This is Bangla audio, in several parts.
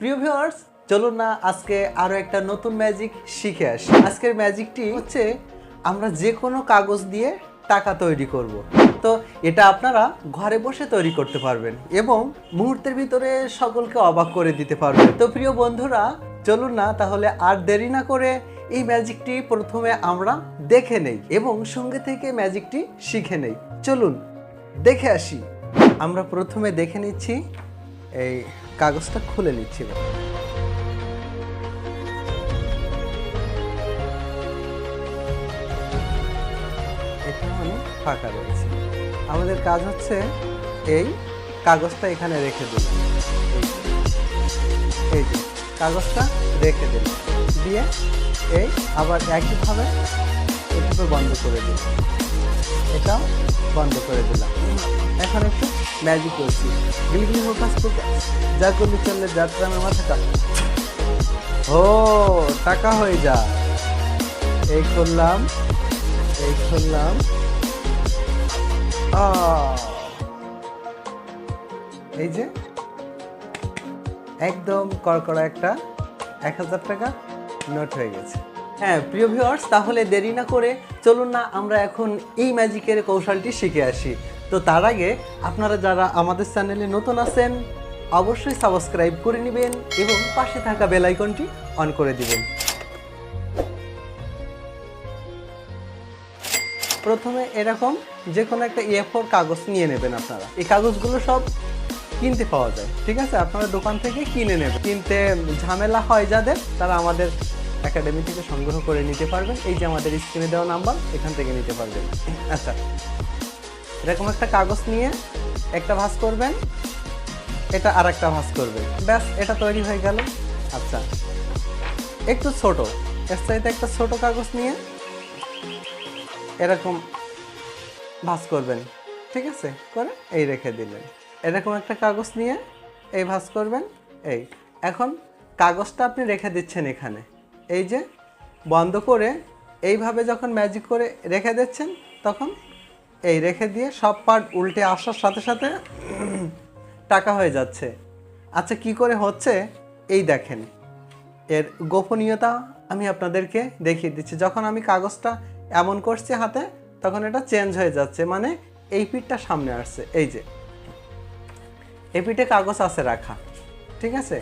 প্রিয় ভিউয়ার্স চলুন না আজকে আরও একটা নতুন ম্যাজিক শিখে আসি। আজকের ম্যাজিকটি হচ্ছে আমরা যে কোনো কাগজ দিয়ে টাকা তৈরি করব। তো এটা আপনারা ঘরে বসে তৈরি করতে পারবেন এবং মুহূর্তের ভিতরে সকলকে অবাক করে দিতে পারবেন। তো প্রিয় বন্ধুরা, চলুন না তাহলে আর দেরি না করে এই ম্যাজিকটি প্রথমে আমরা দেখে নেই এবং সঙ্গে থেকে ম্যাজিকটি শিখে নেই। চলুন দেখে আসি। আমরা প্রথমে দেখে নিচ্ছি এই কাগজটা খুলে নিচ্ছিল মানে ফাঁকা রয়েছে। আমাদের কাজ হচ্ছে এই কাগজটা এখানে রেখে দিলাম এই যে। কাগজটা রেখে দিলাম দিয়ে এই আবার একইভাবে এভাবে বন্ধ করে দিলাম এটাও বন্ধ করে দিলাম। এখন একটু ম্যাজিক করছি। গিলগিলি ফোকাস ফোকাস যা করলি চললে যাত্রা আমার মাথাটা ও, টাকা হয়ে যা। এই করলাম এই করলাম! এই যে, একদম কড়কড়া একটা এক হাজার টাকা নোট হয়ে গেছে। হ্যাঁ প্রিয় ভিউয়ার্স তাহলে দেরি না করে চলুন না, আমরা এখন এই ম্যাজিকের কৌশলটি শিখে আসি। তো তার আগে আপনারা যারা আমাদের চ্যানেলে নতুন আছেন, অবশ্যই সাবস্ক্রাইব করে নেবেন এবং পাশে থাকা বেল আইকনটি অন করে দিবেন। প্রথমে এরকম যে কোনো একটা ফোর কাগজ নিয়ে নেবেন আপনারা। এই কাগজগুলো সব কিনতে পাওয়া যায়, ঠিক আছে? আপনারা দোকান থেকে কিনে নেবেন। কিনতে ঝামেলা হয় যাদের, তারা আমাদের একাডেমি থেকে সংগ্রহ করে নিতে পারবেন। এই যে আমাদের স্ক্রিনে দেওয়া নাম্বার এখান থেকে নিতে পারবেন। আচ্ছা এরকম একটা কাগজ নিয়ে একটা ভাঁজ করবেন, এটা আর একটা ভাঁজ করবেন। ব্যাস, এটা তৈরি হয়ে গেল। আচ্ছা একটু ছোট, এর চাইতে একটা ছোট কাগজ নিয়ে এরকম ভাঁজ করবেন। ঠিক আছে? করে এই রেখে দিলেন। এরকম একটা কাগজ নিয়ে এই ভাঁজ করবেন। এই, এখন কাগজটা আপনি রেখে দিচ্ছেন এখানে। এই যে বন্ধ করে এইভাবে যখন ম্যাজিক করে রেখে দিচ্ছেন, তখন এই রেখে দিয়ে সব পার্ট উল্টে আসার সাথে সাথে টাকা হয়ে যাচ্ছে। আচ্ছা কি করে হচ্ছে? এই দেখেন। এর গোপনীয়তা আমি আপনাদেরকে দেখিয়ে দিচ্ছি। যখন আমি কাগজটা এমন করছি হাতে, তখন এটা চেঞ্জ হয়ে যাচ্ছে। মানে এই পিঠটা সামনে আসছে। এই যে। এই পিঠে কাগজ আছে রাখা। ঠিক আছে?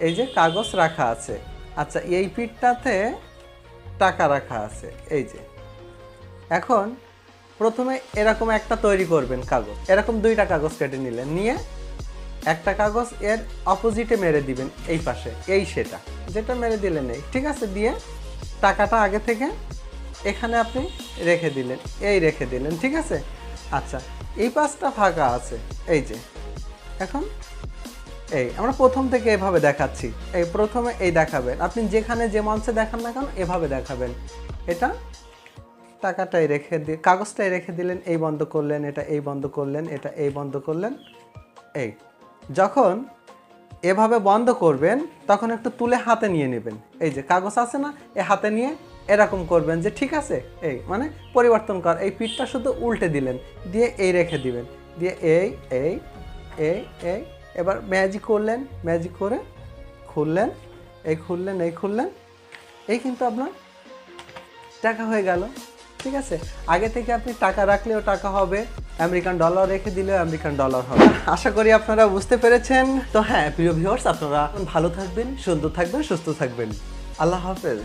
এই যে কাগজ রাখা আছে। আচ্ছা এই পিঠটাতে টাকা রাখা আছে, এই যে। এখন প্রথমে এরকম একটা তৈরি করবেন কাগজ, এরকম দুইটা কাগজ কেটে নিলেন, নিয়ে একটা কাগজ এর অপোজিটে মেরে দিবেন, এই পাশে, এই সেটা। যেটা মেরে দিলেন এই, ঠিক আছে, দিয়ে টাকাটা আগে থেকে এখানে আপনি রেখে দিলেন, এই রেখে দিলেন, ঠিক আছে? আচ্ছা এই পাশটা ফাঁকা আছে, এই যে। এখন এই, আমরা প্রথম থেকে এভাবে দেখাচ্ছি। এই, প্রথমে এই দেখাবেন। আপনি যেখানে যে মঞ্চে দেখান না কেন, এভাবে দেখাবেন। এটা টাকাটাই রেখে দিয়ে কাগজটাই রেখে দিলেন, এই বন্ধ করলেন, এটা এই বন্ধ করলেন, এটা এই বন্ধ করলেন। এই, যখন এভাবে বন্ধ করবেন, তখন একটু তুলে হাতে নিয়ে নেবেন। এই যে, কাগজ আছে না, এ হাতে নিয়ে এরকম করবেন যে, ঠিক আছে, এই মানে পরিবর্তন কর। এই পিঠটা শুধু উল্টে দিলেন, দিয়ে এই রেখে দিবেন। দিয়ে এই এই এই এই এবার ম্যাজিক করলেন ম্যাজিক করে খুললেন, এই খুললেন এই খুললেন, এই কিন্তু আপনার টাকা হয়ে গেল, ঠিক আছে? আগে থেকে আপনি টাকা রাখলেও টাকা হবে, আমেরিকান ডলার রেখে দিলেও আমেরিকান ডলার হবে। আশা করি আপনারা বুঝতে পেরেছেন। তো হ্যাঁ প্রিয় ভিউয়ার্স আপনারা ভালো থাকবেন, সুন্দর থাকবেন, সুস্থ থাকবেন। আল্লাহ হাফেজ।